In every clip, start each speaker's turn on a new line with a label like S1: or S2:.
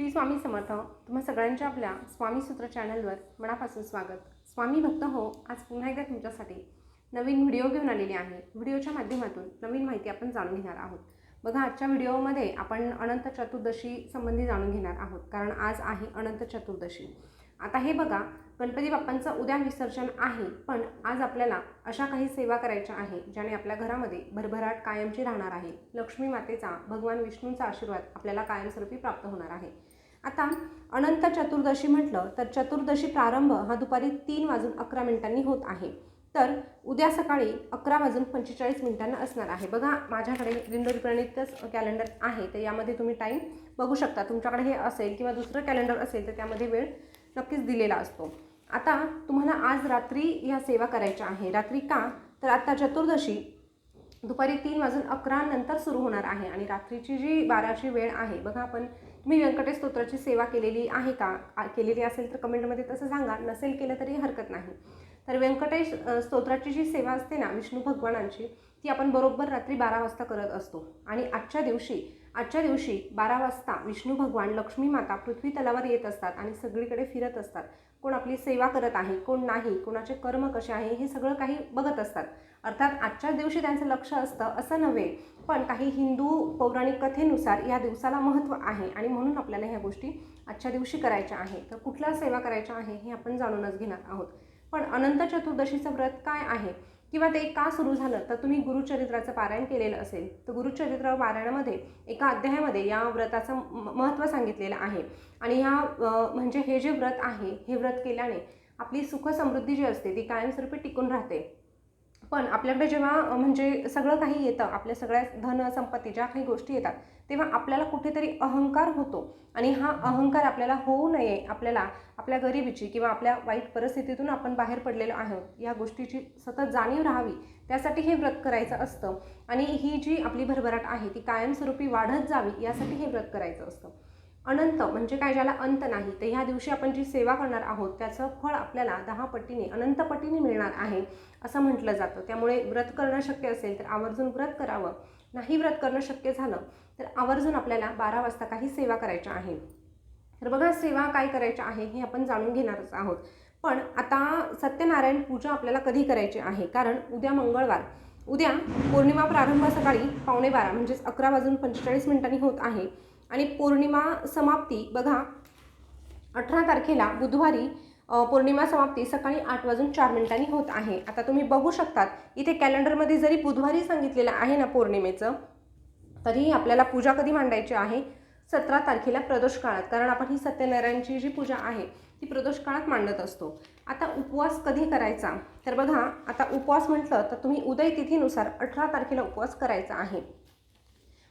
S1: श्री स्वामी समर्थ. तुम्हा सगळ्यांच्या आपल्या स्वामी सूत्र चॅनलवर मनापासून स्वागत. स्वामी भक्त हो आज पुन्हा एकदा तुमच्यासाठी नवीन व्हिडिओ घेऊन आलेले आहे. व्हिडिओच्या माध्यमातून नवीन माहिती आपण जाणून घेणार आहोत. बघा आजच्या व्हिडिओमध्ये आपण अनंत चतुर्दशी संबंधी जाणून घेणार आहोत. कारण आज आहे अनंत चतुर्दशी. आता हे बघा गणपती बाप्पांचं उद्या विसर्जन आहे पण आज आपल्याला अशा काही सेवा करायच्या आहे ज्याने आपल्या घरामध्ये भरभराट कायमची राहणार आहे. लक्ष्मी मातेचा भगवान विष्णूंचा आशीर्वाद आपल्याला कायमस्वरूपी प्राप्त होणार आहे. आता अनंत चतुर्दशी म्हटलं तर चतुर्दशी प्रारंभ हा दुपारी तीन वाजून अकरा मिनिटांनी होत आहे. तर उद्या सकाळी अकरा वाजून पंचेचाळीस मिनिटांना असणार आहे. बघा माझ्याकडे दिंडोरीप्रणितच कॅलेंडर आहे तर यामध्ये तुम्ही टाईम बघू शकता. तुमच्याकडे हे असेल किंवा दुसरं कॅलेंडर असेल तर त्यामध्ये वेळ नक्कीच दिलेला असतो. आता तुम्हाला आज रात्री ह्या सेवा करायच्या आहे. रात्री का? तर आत्ता चतुर्दशी दुपारी तीन वाजून अकरा नंतर सुरू होणार आहे आणि रात्रीची जी बाराची वेळ आहे बघा आपण तुम्ही व्यंकटेश स्तोत्राची सेवा केलेली आहे का? केलेली असेल तर कमेंटमध्ये तसं सांगा. नसेल केलं तरी हरकत नाही. तर व्यंकटेश स्तोत्राची जी सेवा असते ना विष्णू भगवानांची ती आपण बरोबर रात्री बारा वाजता करत असतो. आणि आजच्या दिवशी आजच्या दिवशी बारा वाजता विष्णू भगवान लक्ष्मी माता पृथ्वी तलावर येत असतात आणि सगळीकडे फिरत असतात. कोण आपली सेवा करत आहे कोण नाही कोणाचे कर्म कसे आहे हे सगळं काही बघत असतात. अर्थात आजच्या दिवशी त्यांचं लक्ष असतं असं नव्हे पण काही हिंदू पौराणिक कथेनुसार या दिवसाला महत्त्व आहे आणि म्हणून आपल्याला ह्या गोष्टी आजच्या दिवशी करायच्या आहे तर कुठल्या सेवा करायच्या आहे हे आपण जाणूनच घेणार आहोत. पण अनंत चतुर्दशीचं व्रत काय आहे? किंवा ते का सुरू झालं तर तुम्ही गुरुचरित्राचं पारायण केलेलं असेल तर गुरुचरित्र पारायणामध्ये एका अध्यायामध्ये या व्रताचं म- महत्त्व सांगितलेलं आहे. आणि ह्या म्हणजे हे जे व्रत आहे हे व्रत केल्याने आपली सुख समृद्धी जी असते ती कायमस्वरूपी टिकून राहते. पण आपल्याकडे जेव्हा म्हणजे सगळं काही येतं आपल्या सगळ्या धन संपत्ती ज्या काही गोष्टी येतात तेव्हा आपल्याला कुठेतरी अहंकार होतो. आणि हा अहंकार आपल्याला होऊ नये आपल्याला आपल्या गरिबीची किंवा आपल्या वाईट परिस्थितीतून आपण बाहेर पडलेलो आहोत या गोष्टीची सतत जाणीव राहावी. त्यासाठी हे व्रत करायचं असतं. आणि ही जी आपली भरभराट आहे ती कायमस्वरूपी वाढत जावी यासाठी हे व्रत करायचं असतं. अनंत म्हणजे काय ज्याला अंत नाही तर ह्या दिवशी आपण जी सेवा करणार आहोत त्याचं फळ आपल्याला दहा पटीने अनंत पटीने मिळणार आहे असं म्हटलं जातं. त्यामुळे व्रत करणं शक्य असेल तर आवर्जून व्रत करावं. नाही व्रत करणं शक्य झालं तर आवर्जून आपल्याला बारा वाजता काही सेवा करायच्या आहे. तर बघा सेवा काय करायच्या आहे हे आपण जाणून घेणारच आहोत. पण आता सत्यनारायण पूजा आपल्याला कधी करायची आहे? कारण उद्या मंगळवार. उद्या पौर्णिमा प्रारंभ सकाळी पावणे बारा म्हणजेच अकरा वाजून पंचेचाळीस मिनिटांनी होत आहे. आणि पौर्णिमा समाप्ती बघा अठरा तारखेला बुधवारी पौर्णिमा समाप्ती सकाळी आठ वाजून चार मिनिटांनी होत आहे. आता तुम्ही बघू शकतात इथे कॅलेंडरमध्ये जरी बुधवारी सांगितलेलं आहे ना पौर्णिमेचं तरीही आपल्याला पूजा कधी मांडायची आहे? सतरा तारखेला प्रदोष काळात कारण आपण ही सत्यनारायणची जी पूजा आहे ती प्रदोष काळात मांडत असतो. आता उपवास कधी करायचा? तर बघा आता उपवास म्हटलं तर तुम्ही उदय तिथीनुसार अठरा तारखेला उपवास करायचा आहे.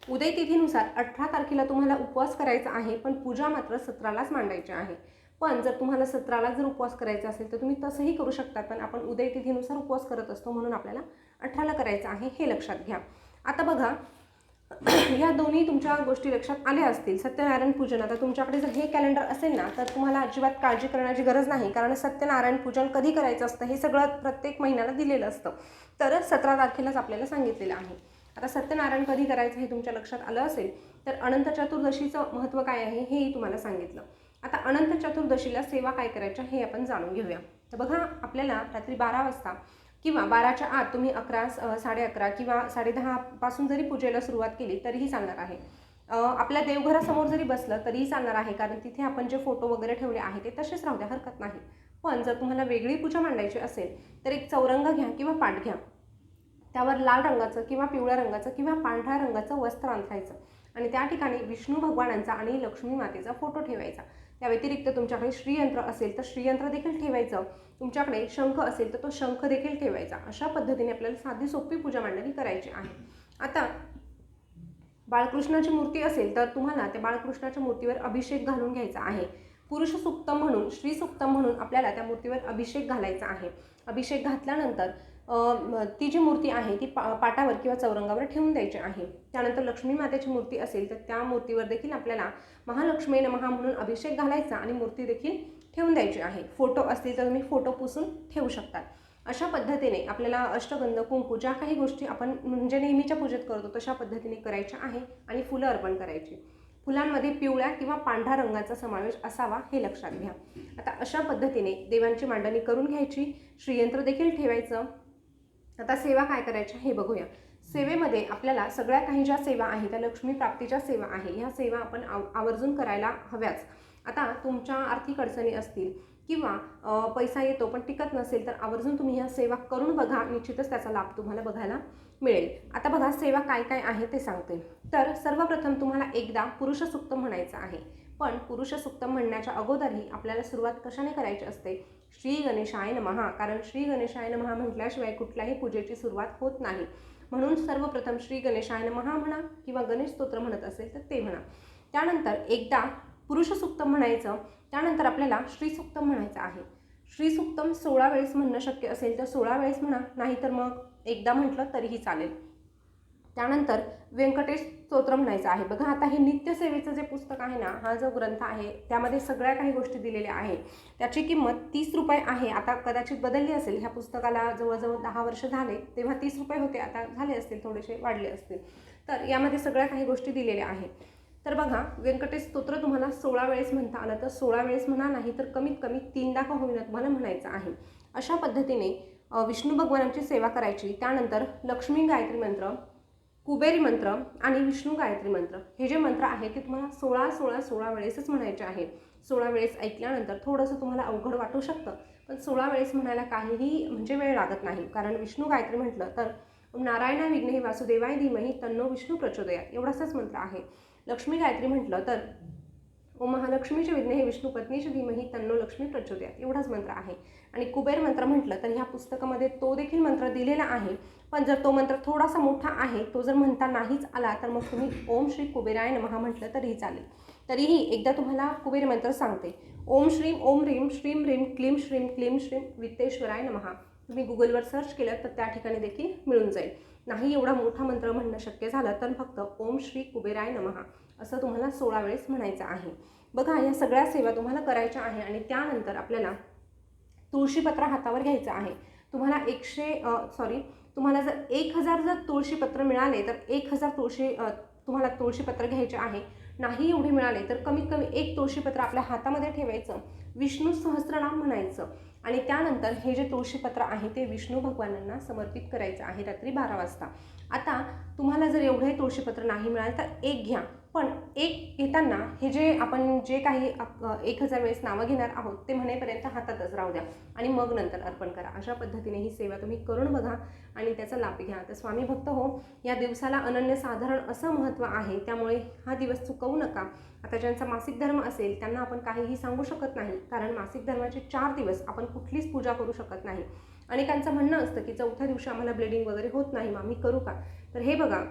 S1: उदय तिथीनुसार अठरा तारखेला तुम्हाला उपवास करायचा आहे पण पूजा मात्र सतरालाच मांडायची आहे. पण जर तुम्हाला सतराला जर उपवास करायचा असेल तर तुम्ही तसंही करू शकता पण आपण उदय तिथीनुसार उपवास करत असतो म्हणून आपल्याला अठराला करायचं आहे हे लक्षात घ्या. आता बघा या दोन्ही तुमच्या गोष्टी लक्षात आल्या असतील. सत्यनारायण पूजन. आता तुमच्याकडे जर हे कॅलेंडर असेल ना तर तुम्हाला अजिबात काळजी करण्याची गरज नाही कारण सत्यनारायण पूजन कधी करायचं असतं हे सगळं प्रत्येक महिन्याला दिलेलं असतं. तर सतरा तारखेलाच आपल्याला सांगितलेलं आहे. आता सत्यनारायण कधी करायचं हे तुमच्या लक्षात आलं असेल तर अनंत चतुर्दशीचं महत्त्व काय आहे हेही तुम्हाला सांगितलं. आता अनंत चतुर्दशीला सेवा काय करायच्या हे आपण जाणून घेऊया. तर बघा आपल्याला रात्री बारा वाजता किंवा बाराच्या आत तुम्ही अकरा साडे अकरा किंवा साडेदहापासून जरी पूजेला सुरुवात केली तरीही चालणार आहे. आपल्या देवघरासमोर जरी बसलं तरीही चालणार आहे कारण तिथे आपण जे फोटो वगैरे ठेवले आहे ते तसेच राहू द्या हरकत नाही. पण जर तुम्हाला वेगळी पूजा मांडायची असेल तर एक चौरंग घ्या किंवा पाठ घ्या. त्यावर लाल रंगाचं किंवा पिवळ्या रंगाचं किंवा पांढऱ्या रंगाचं वस्त्र अंथरायचं आणि त्या ठिकाणी विष्णू भगवानांचा आणि लक्ष्मी मातेचा फोटो ठेवायचा. त्या व्यतिरिक्त तुमच्याकडे श्रीयंत्र असेल तर श्रीयंत्र देखील ठेवायचं. तुमच्याकडे शंख असेल तर तो शंख देखील ठेवायचा. अशा पद्धतीने आपल्याला साधी सोपी पूजा मांडणी करायची आहे. आता बाळकृष्णाची मूर्ती असेल तर तुम्हाला त्या बाळकृष्णाच्या मूर्तीवर अभिषेक घालून घ्यायचा आहे. पुरुष सुक्त म्हणून श्री सुक्त म्हणून आपल्याला त्या मूर्तीवर अभिषेक घालायचा आहे. अभिषेक घातल्यानंतर ती जी मूर्ती आहे ती पा पाटावर किंवा चौरंगावर ठेवून द्यायची आहे. त्यानंतर लक्ष्मी मातेची मूर्ती असेल तर त्या मूर्तीवर देखील आपल्याला महालक्ष्मी नमहा म्हणून अभिषेक घालायचा आणि मूर्ती देखील ठेवून द्यायची आहे. फोटो असतील तर तुम्ही फोटो पुसून ठेवू शकतात अशा पद्धतीने आपल्याला अष्टगंध कुंकू ज्या काही गोष्टी आपण म्हणजे नेहमीच्या पूजेत करतो तशा पद्धतीने करायच्या आहे आणि फुलं अर्पण करायची. फुलांमध्ये पिवळ्या किंवा पांढऱ्या रंगाचा समावेश असावा हे लक्षात घ्या. आता अशा पद्धतीने देवांची मांडणी करून घ्यायची श्रीयंत्र देखील ठेवायचं आता सेवा काय करायच्या हे बघूया. सेवेमध्ये आपल्याला सगळ्या काही ज्या सेवा आहेत त्या लक्ष्मी प्राप्तीच्या सेवा आहे ह्या सेवा आपण आव आवर्जून करायला हव्याच. आता तुमच्या आर्थिक अडचणी असतील किंवा पैसा येतो पण टिकत नसेल तर आवर्जून तुम्ही ह्या सेवा करून बघा निश्चितच त्याचा लाभ तुम्हाला बघायला मिळेल. आता बघा सेवा काय काय आहे ते सांगते. तर सर्वप्रथम तुम्हाला एकदा पुरुष सुक्त म्हणायचं आहे. पण पुरुषसुक्तम म्हणण्याच्या अगोदरही आपल्याला सुरुवात कशाने करायची असते? श्री गणेशाय नमहा. कारण श्री गणेशाय नमहा म्हटल्याशिवाय कुठल्याही पूजेची सुरुवात होत नाही. म्हणून सर्वप्रथम श्री गणेशाय नमहा म्हणा किंवा गणेश स्तोत्र म्हणत असेल तर ते म्हणा. त्यानंतर एकदा पुरुषसुक्तम म्हणायचं. त्यानंतर आपल्याला श्रीसुक्तम म्हणायचं आहे. श्रीसुक्तम सोळा वेळेस म्हणणं शक्य असेल तर सोळा वेळेस म्हणा. नाहीतर मग एकदा म्हटलं तरीही चालेल. त्यानंतर व्यंकटेश स्तोत्र म्हणायचं आहे. बघा आता हे नित्यसेवेचं जे पुस्तक आहे ना हा जो ग्रंथ आहे त्यामध्ये सगळ्या काही गोष्टी दिलेल्या आहेत त्याची किंमत तीस रुपये आहे. आता कदाचित बदलली असेल ह्या पुस्तकाला जवळजवळ दहा वर्ष झाले तेव्हा तीस रुपये होते आता झाले असतील थोडेसे वाढले असतील. तर यामध्ये सगळ्या काही गोष्टी दिलेल्या आहेत. तर बघा व्यंकटेश स्तोत्र तुम्हाला सोळा वेळेस म्हणता आलं तर सोळा वेळेस म्हणा नाही तर कमीत कमी तीनदा का होईना तुम्हाला म्हणायचं आहे. अशा पद्धतीने विष्णू भगवानांची सेवा करायची त्यानंतर लक्ष्मी गायत्री मंत्र कुबेरी मंत्र आणि विष्णू गायत्री मंत्र हे जे मंत्र आहेत ते तुम्हाला सोळा सोळा सोळा वेळेसच म्हणायचे आहे. सोळा वेळेस ऐकल्यानंतर थोडंसं तुम्हाला अवघड वाटू शकतं. पण सोळा वेळेस म्हणायला काहीही म्हणजे वेळ लागत नाही. कारण विष्णू गायत्री म्हटलं तर नारायणा विघ्ने वासुदेवाय धीमही तन्नो विष्णू प्रचोदया एवढासाच मंत्र आहे. लक्ष्मी गायत्री म्हटलं तर ओम महालक्ष्मीचे विघ्न हे विष्णू पत्नीची धीमही तन्नो लक्ष्मी प्रचोदयात. एवढाच मंत्र आहे. आणि कुबेर मंत्र म्हटलं तर ह्या पुस्तकामध्ये तो देखील मंत्र दिलेला आहे. पण जर तो मंत्र थोडासा मोठा आहे तो जर म्हणता नाहीच आला तर मग तुम्ही ओम श्री कुबेराय नमहा म्हटलं तरीही चालेल. तरीही एकदा तुम्हाला कुबेर मंत्र सांगते. ओम श्रीम ओम ह्रीम श्रीम ह्रीम क्लीम श्रीम क्लीम श्रीम वित्तेश्वराय नमहा तुम्ही गुगलवर सर्च केलं तर त्या ठिकाणी देखील मिळून जाईल. नाही एवढा मोठा मंत्र म्हणणं शक्य झालं तर फक्त ओम श्री कुबेराय नमहा असं तुम्हाला सोळा वेळेस म्हणायचं आहे. बघा या सगळ्या सेवा तुम्हाला करायच्या आहे आणि त्यानंतर आपल्याला तुळशीपत्र हातावर घ्यायचं आहे. तुम्हाला एकशे सॉरी तुम्हाला जर एक हजार जर तुळशीपत्र मिळाले तर एक हजार तुळशी तुम्हाला तुळशीपत्र घ्यायचे आहे. नाही एवढे मिळाले तर कमीत कमी एक तुळशीपत्र आपल्या हातामध्ये ठेवायचं. विष्णू सहस्रनाम म्हणायचं. आणि त्यानंतर हे जे तुळशीपत्र आहे ते विष्णू भगवानांना समर्पित करायचं आहे रात्री बारा वाजता. आता तुम्हाला जर एवढंही तुळशीपत्र नाही मिळालं तर एक घ्या. पण एक घेताना हे जे आपण जे काही एक हजार वेळेस नावं घेणार आहोत ते म्हणेपर्यंत हातातच राहू द्या आणि मग नंतर अर्पण करा. अशा पद्धतीने ही सेवा तुम्ही करून बघा आणि त्याचा लाभ घ्या. तर स्वामी भक्त हो या दिवसाला अनन्यसाधारण असं महत्त्व आहे त्यामुळे हा दिवस चुकवू नका. आता ज्यांचा मासिक धर्म असेल त्यांना आपण काहीही सांगू शकत नाही कारण मासिक धर्माचे चार दिवस आपण कुठलीच पूजा करू शकत नाही. अनेकांचं म्हणणं असतं की चौथ्या दिवशी आम्हाला ब्लिडिंग वगैरे होत नाही मग आम्ही करू का? तर हे बघा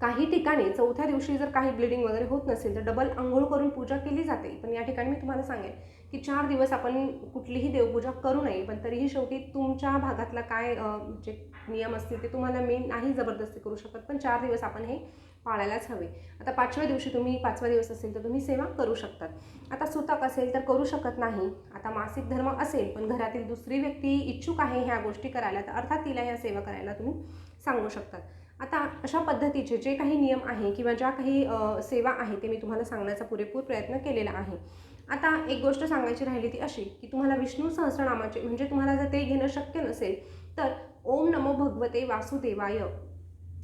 S1: काही ठिकाणी चौथ्या दिवशी जर काही ब्लिडिंग वगैरे होत नसेल तर डबल आंघोळ करून पूजा केली जाते. पण या ठिकाणी मी तुम्हाला सांगेन की चार दिवस आपण कुठलीही देवपूजा करू नये पण तरीही शेवटी तुमच्या भागातला काय जे नियम असतील ते तुम्हाला मी नाही जबरदस्ती करू शकत पण चार दिवस आपण हे पाळायलाच हवे. आता पाचव्या दिवशी तुम्ही पाचवा दिवस असेल तर तुम्ही सेवा करू शकतात. आता सुतक असेल तर करू शकत नाही. आता मासिक धर्म असेल पण घरातील दुसरी व्यक्ती इच्छुक आहे ह्या गोष्टी करायला तर अर्थात तिला ह्या सेवा करायला तुम्ही सांगू शकतात. आता अशा पद्धतीचे जे काही नियम आहे किंवा ज्या काही सेवा आहे ते मी तुम्हाला सांगण्याचा पुरेपूर प्रयत्न केलेला आहे. आता एक गोष्ट सांगायची राहिली ती अशी की तुम्हाला विष्णू सहस्रनामाचे म्हणजे तुम्हाला जर ते घेणं शक्य नसेल तर ओम नमो भगवते वासुदेवाय.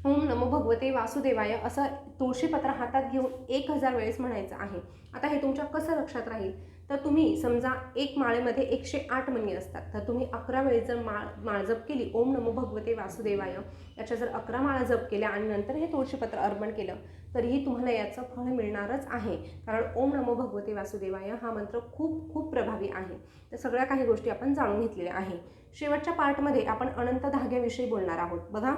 S1: ओम नमो भगवते वासुदेवाय असं तुळशीपत्र हातात घेऊन एक हजार वेळेस म्हणायचं आहे. आता हे तुमच्या कसं लक्षात राहील? तर तुम्ही समजा एक माळेमध्ये एकशे आठ मणी असतात. तर तुम्ही अकरा वेळी जर माळ माळ जप केली ओम नमो भगवते वासुदेवाय याच्या जर अकरा माळा जप केल्या आणि नंतर हे तुळशीपत्र अर्पण केलं तरीही तुम्हाला याचं फळ मिळणारच आहे. कारण ओम नमो भगवते वासुदेवाय हा मंत्र खूप खूप प्रभावी आहे. तर सगळ्या काही गोष्टी आपण जाणून घेतलेल्या आहे. शेवटच्या पार्टमध्ये आपण अनंत धाग्याविषयी बोलणार आहोत. बघा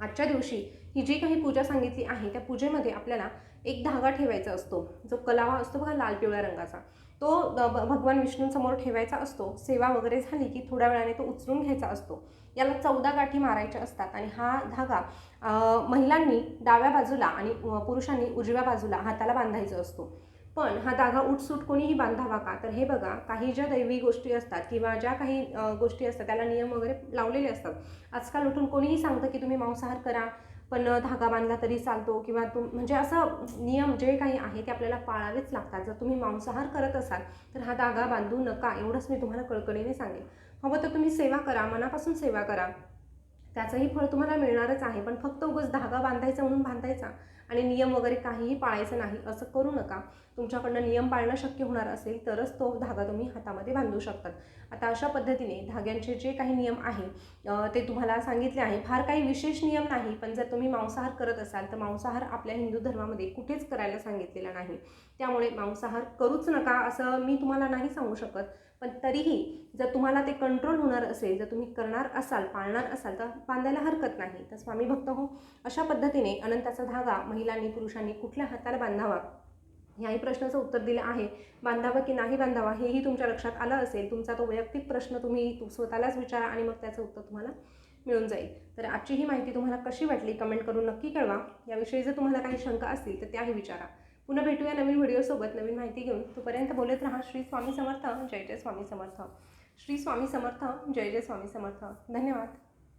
S1: आजच्या दिवशी ही जी काही पूजा सांगितली आहे त्या पूजेमध्ये आपल्याला एक धागा ठेवायचा असतो. जो कलावा असतो बघा लाल पिवळ्या रंगाचा. तो भगवान विष्णूंसमोर ठेवायचा असतो. सेवा वगैरे झाली की थोड्या वेळाने तो उचलून घ्यायचा असतो. याला चौदा गाठी मारायच्या असतात आणि हा धागा महिलांनी डाव्या बाजूला आणि पुरुषांनी उजव्या बाजूला हाताला बांधायचा असतो. पण हा धागा उठसूट कोणीही बांधावा का? तर हे बघा काही ज्या दैवी गोष्टी असतात किंवा ज्या काही गोष्टी असतात त्याला नियम वगैरे लावलेले असतात. आजकाल उठून कोणीही सांगतं की तुम्ही मांसाहार करा पण धागा बांधला तरी चालतो किंवा तुम म्हणजे असं नियम जे काही आहे ते आपल्याला पाळावेच लागतात. जर तुम्ही मांसाहार करत असाल तर हा धागा बांधू नका. एवढंच मी तुम्हाला कळकळीने सांगेन. हवं तर तुम्ही सेवा करा. मनापासून सेवा करा. त्याचंही फळ तुम्हाला मिळणारच आहे. पण फक्त उगाच धागा बांधायचा म्हणून बांधायचा. आणि नियम वगैरे काहीही पाळायचं नाही असं करू नका. तुमच्याकडनं नियम पाळणं शक्य होणार असेल तरच तो धागा तुम्ही हातामध्ये बांधू शकतात. आता अशा पद्धतीने धाग्यांचे जे काही नियम आहे ते तुम्हाला सांगितले आहे. फार काही विशेष नियम नाही पण जर तुम्ही मांसाहार करत असाल तर मांसाहार आपल्या हिंदू धर्मामध्ये कुठेच करायला सांगितलेला नाही. त्यामुळे मांसाहार करूच नका असं मी तुम्हाला नाही सांगू शकत. पण तरीही जर तुम्हाला ते कंट्रोल होणार असेल जर तुम्ही करणार असाल पाळणार असाल तर बांधायला हरकत नाही. तर स्वामी भक्त हो अशा पद्धतीने अनंताचा धागा महिलांनी पुरुषांनी कुठल्या हाताला बांधावा? याही प्रश्नाचं उत्तर दिलं आहे. बांधावा की नाही बांधावा हेही तुमच्या लक्षात आलं असेल तुमचा तो वैयक्तिक प्रश्न तुम्ही स्वतःलाच विचारा आणि मग त्याचं उत्तर तुम्हाला मिळून जाईल. तर आजची ही माहिती तुम्हाला कशी वाटली कमेंट करून नक्की कळवा. याविषयी जर तुम्हाला काही शंका असतील तर त्याही विचारा. पुन्हा भेटूया नवीन व्हिडिओसोबत नवीन माहिती घेऊन. तोपर्यंत बोलत राहा श्री स्वामी समर्थ जय जय स्वामी समर्थ. श्री स्वामी समर्थ जय जय स्वामी समर्थ. धन्यवाद.